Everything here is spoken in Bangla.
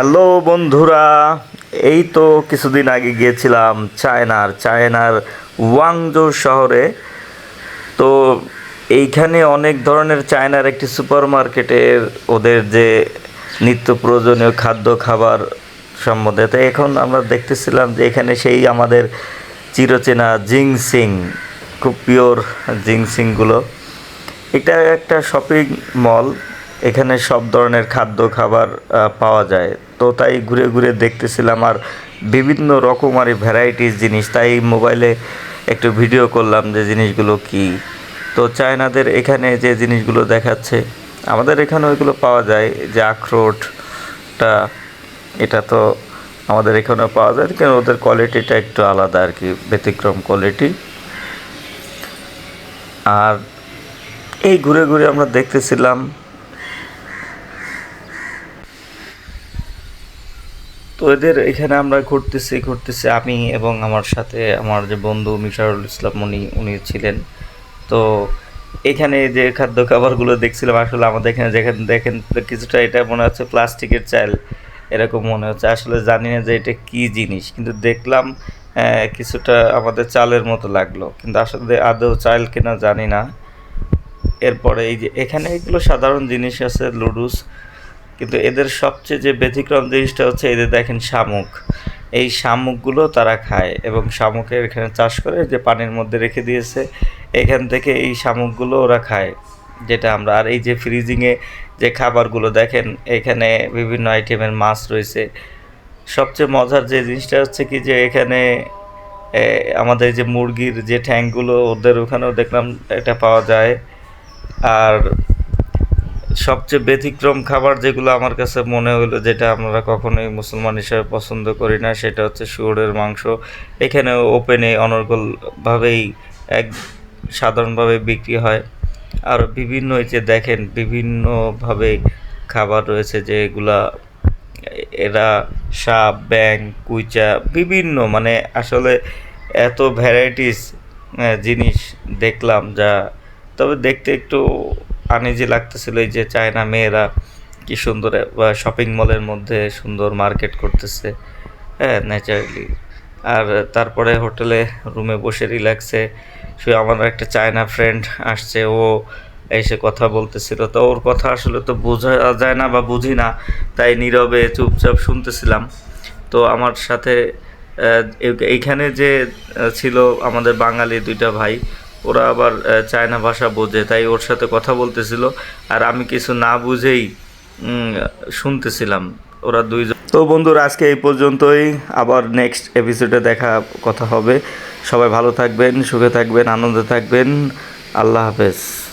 হ্যালো বন্ধুরা, এই তো কিছুদিন আগে গিয়েছিলাম চায়নার চায়নার ওয়াংজো শহরে। তো এইখানে অনেক ধরনের চায়নার একটি সুপার মার্কেটের ওদের যে নিত্য প্রয়োজনীয় খাদ্য, খাবার সম্বন্ধে। তো এখন আমরা দেখতেছিলাম যে এখানে সেই আমাদের চিরচেনা জিংসিং, খুব পিওর জিংসিংগুলো। এটা একটা শপিং মল এখানে সব ধরনের খাদ্য, খাবার পাওয়া যায়। তো তাই ঘুরে ঘুরে দেখতেছিলাম আর বিভিন্ন রকম রকমারি ভ্যারাইটিস জিনিস। তাই মোবাইলে একটু ভিডিও করলাম যে জিনিসগুলো কি। তো চায়নাদের এখানে যে জিনিসগুলো দেখাচ্ছে, আমাদের এখানে ওইগুলো পাওয়া যায়। যে আখরোটটা, এটা তো আমাদের এখানেও পাওয়া যায়, কিন্তু ওদের কোয়ালিটিটা একটু আলাদা আর কি, ব্যতিক্রম কোয়ালিটি আর এই ঘুরে ঘুরে আমরা দেখতেছিলাম তো এদের এখানে আমরা ঘুরতেছি ঘুরতেছি আমি এবং আমার সাথে আমার যে বন্ধু মিশারুল ইসলাম উনি উনি ছিলেন। তো এখানে যে খাদ্য খাবারগুলো দেখছিলাম, আসলে আমাদের এখানে যেখানে দেখেন কিছুটা এটা মনে হচ্ছে প্লাস্টিকের চাল, এরকম মনে হচ্ছে। আসলে জানি না যে এটা কি জিনিস, কিন্তু দেখলাম কিছুটা আমাদের চালের মতো লাগল। কিন্তু আসলে আদৌ চাল কিনা জানি না। এরপরে এই যে এখানে এগুলো সাধারণ জিনিস আছে লুডুস কিন্তু এদের সবচেয়ে যে ব্যতিক্রম জিনিসটা হচ্ছে এদের দেখেন শামুক। এই শামুকগুলো তারা খায় এবং শামুকের এখানে চাষ করে যে পানির মধ্যে রেখে দিয়েছে, এখান থেকে এই শামুকগুলো ওরা খায়, যেটা আমরা আর এই যে ফ্রিজিংয়ে যে খাবারগুলো দেখেন, এখানে বিভিন্ন আইটেমের মাছ রয়েছে। সবচেয়ে মজার যে জিনিসটা হচ্ছে কি যে এখানে আমাদের যে মুরগির যে ঠ্যাংগুলো, ওদের ওখানেও দেখলাম এটা পাওয়া যায়। আর সবচেয়ে ব্যতিক্রম খাবার যেগুলো আমার কাছে মনে হলো যেটা আমরা কখনোই মুসলমান হিসেবে পছন্দ করি না, সেটা হচ্ছে শুয়োরের মাংস। এখানে ওপেনে অনর্গলভাবেই এক সাধারণভাবে বিক্রি হয়। আর বিভিন্ন এই যে দেখেন, বিভিন্নভাবে খাবার রয়েছে যে এগুলা এরা সাপ ব্যাং কুইচা, বিভিন্ন মানে আসলে এত ভ্যারাইটিস জিনিস দেখলাম যা, তবে দেখতে একটু আনইজি লাগতেছিল এই যে চায়না মেয়েরা কি সুন্দর শপিং মলের মধ্যে সুন্দর মার্কেট করতেছে হ্যাঁ ন্যাচারালি আর তারপরে হোটেলে রুমে বসে রিল্যাক্সে শুয়ে আমার একটা চায়না ফ্রেন্ড আসছে, ও এসে কথা বলতেছিল। তো ওর কথা আসলে তো বোঝা যায় না বা বুঝি না, তাই নীরবে চুপচাপ শুনতেছিলাম। তো আমার সাথে এইখানে যে ছিল আমাদের বাঙালি দুইটা ভাই ওরা আবার চায়না ভাষা বোঝে, তাই ওর সাথে কথা বলতেছিল। আর আমি কিছু না বুঝেই শুনতেছিলাম ওরা দুইজন। তো বন্ধুরা, আজকে এই পর্যন্তই। আবার নেক্সট এপিসোডে দেখা, কথা হবে। সবাই ভালো থাকবেন, সুখে থাকবেন, আনন্দে থাকবেন। আল্লাহ হাফেজ।